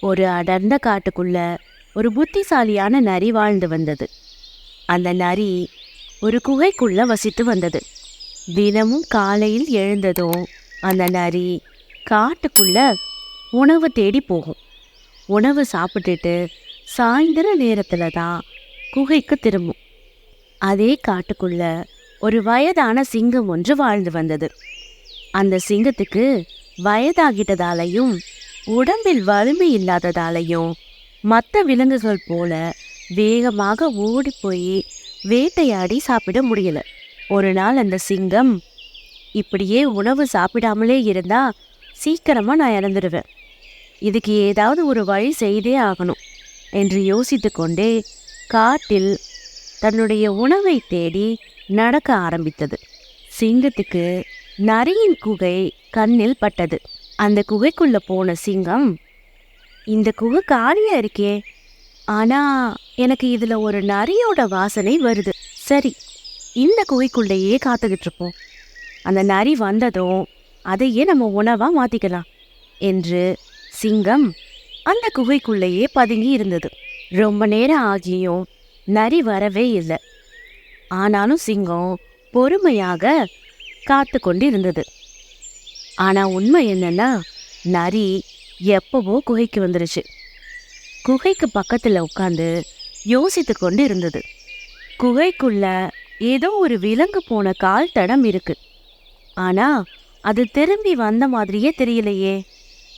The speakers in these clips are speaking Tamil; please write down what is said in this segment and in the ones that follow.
ஒரு அடர்ந்த காட்டுக்குள்ள ஒரு புத்திசாலியான நரி வாழ்ந்து வந்தது. அந்த நரி ஒரு குகைக்குள்ள வசித்து வந்தது. தினமும் காலையில் எழுந்ததும் அந்த நரி காட்டுக்குள்ள உணவு தேடி போகும். உணவு சாப்பிட்டுட்டு சாயந்தர நேரத்தில் தான் குகைக்கு திரும்பும். அதே காட்டுக்குள்ள ஒரு வயதான சிங்கம் ஒன்று வாழ்ந்து வந்தது. அந்த சிங்கத்துக்கு வயதாகிட்டதாலையும் உடம்பில் வலிமை இல்லாததாலையும் மற்ற விலங்குகள் போல வேகமாக ஓடி போய் வேட்டையாடி சாப்பிட முடியல. ஒரு நாள் அந்த சிங்கம் இப்படியே உணவு சாப்பிடாமலே இருந்தா சீக்கிரமா நான் இறந்துடுவேன் இதுக்கு ஏதாவது ஒரு வழி செய்தே ஆகணும் என்று யோசித்து கொண்டே காட்டில் தன்னுடைய உணவை தேடி நடக்க ஆரம்பித்தது. சிங்கத்துக்கு நரியின் குகை கண்ணில் பட்டது. அந்த குகைக்குள்ள போன சிங்கம் இந்த குகை காலியா இருக்கே. ஆனா எனக்கு இதுல ஒரு நரியோட வாசனை வருது. சரி இந்த குகைக்குள்ளேயே காத்துக்கிட்டு இருப்போம் அந்த நரி வந்ததும் அதையே நம்ம உணவா மாத்திக்கலாம் என்று சிங்கம் அந்த குகைக்குள்ளேயே பதுங்கி இருந்தது. ரொம்ப நேரம் ஆகியும் நரி வரவே இல்லை. ஆனாலும் சிங்கம் பொறுமையாக காத்து கொண்டு இருந்தது ஆனா உண்மை என்னன்னா நரி எப்பவோ குகைக்கு வந்துருச்சு. குகைக்கு பக்கத்துல உட்காந்து யோசித்து கொண்டு இருந்தது. குகைக்குள்ள ஏதோ ஒரு விலங்கு போன கால் தடம் இருக்கு. ஆனா அது திரும்பி வந்த மாதிரியே தெரியலையே.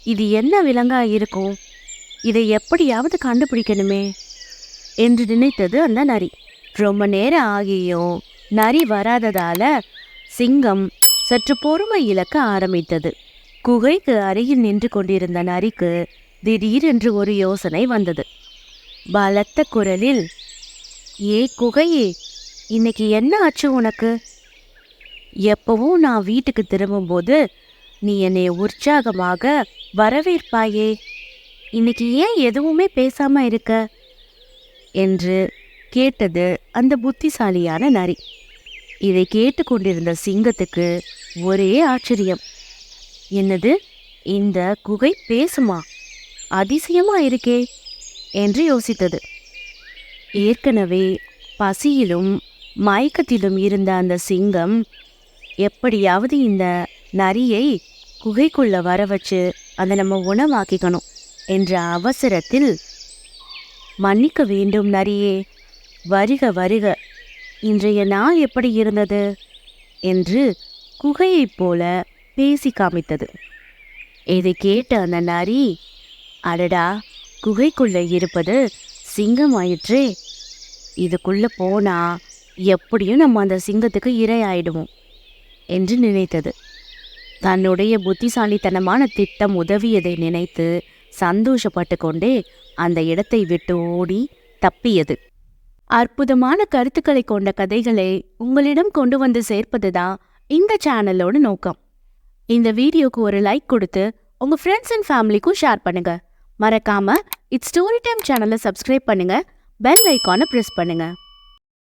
இது என்ன விலங்கா இருக்கும்? இதை எப்படியாவது கண்டுபிடிக்கணுமே என்று நினைத்தது அந்த நரி. ரொம்ப நேரம் ஆகியும் நரி வராததால சிங்கம் சற்று பொறுமை இழக்க ஆரம்பித்தது. குகைக்கு அருகில் நின்று கொண்டிருந்த நரிக்கு திடீரென்று ஒரு யோசனை வந்தது. பலத்த குரலில் ஏ குகையே இன்னைக்கு என்ன ஆச்சு உனக்கு? எப்பவும் நான் வீட்டுக்கு திரும்பும்போது நீ என்னை உற்சாகமாக வரவேற்பாயே. இன்னைக்கு ஏன் எதுவுமே பேசாமல் இருக்க? என்று கேட்டது அந்த புத்திசாலியான நரி. இதை கேட்டுக்கொண்டிருந்த சிங்கத்துக்கு ஒரே ஆச்சரியம். என்னது? இந்த குகை பேசுமா? அதிசயமா இருக்கே என்று யோசித்தது. ஏற்கனவே பசியிலும் மயக்கத்திலும் இருந்த அந்த சிங்கம் எப்படியாவது இந்த நரியை குகைக்குள்ள வர வச்சு அதை நம்ம உணவாக்கிக்கணும் என்ற அவசரத்தில் மன்னிக்க வேண்டும் நரியே. வருக வருக இன்றைய நாள் எப்படி இருந்தது? என்று குகையைப் போல பேசி காமித்தது. இதை கேட்ட அந்த நரி அடடா குகைக்குள்ளே இருப்பது சிங்கம் ஆயிற்றே இதுக்குள்ளே போனால் எப்படியும் நம்ம அந்த சிங்கத்துக்கு இரையாயிடுவோம் என்று நினைத்தது. தன்னுடைய புத்திசாலித்தனமான திட்டம் உதவியதை நினைத்து சந்தோஷப்பட்டு கொண்டே அந்த இடத்தை விட்டு ஓடி தப்பியது. அற்புதமான கருத்துக்களை கொண்ட கதைகளை உங்களிடம் கொண்டு வந்து சேர்ப்பதுதான் இந்த சேனலோட நோக்கம். இந்த வீடியோக்கு ஒரு லைக் கொடுத்து உங்க ஃப்ரெண்ட்ஸ் அண்ட் ஃபேமிலிக்கும் ஷேர் பண்ணுங்க. மறக்காம இட்ஸ் ஸ்டோரி டைம் சேனலை சப்ஸ்கிரைப் பண்ணுங்க. பெல் ஐக்கானை ப்ரெஸ் பண்ணுங்க.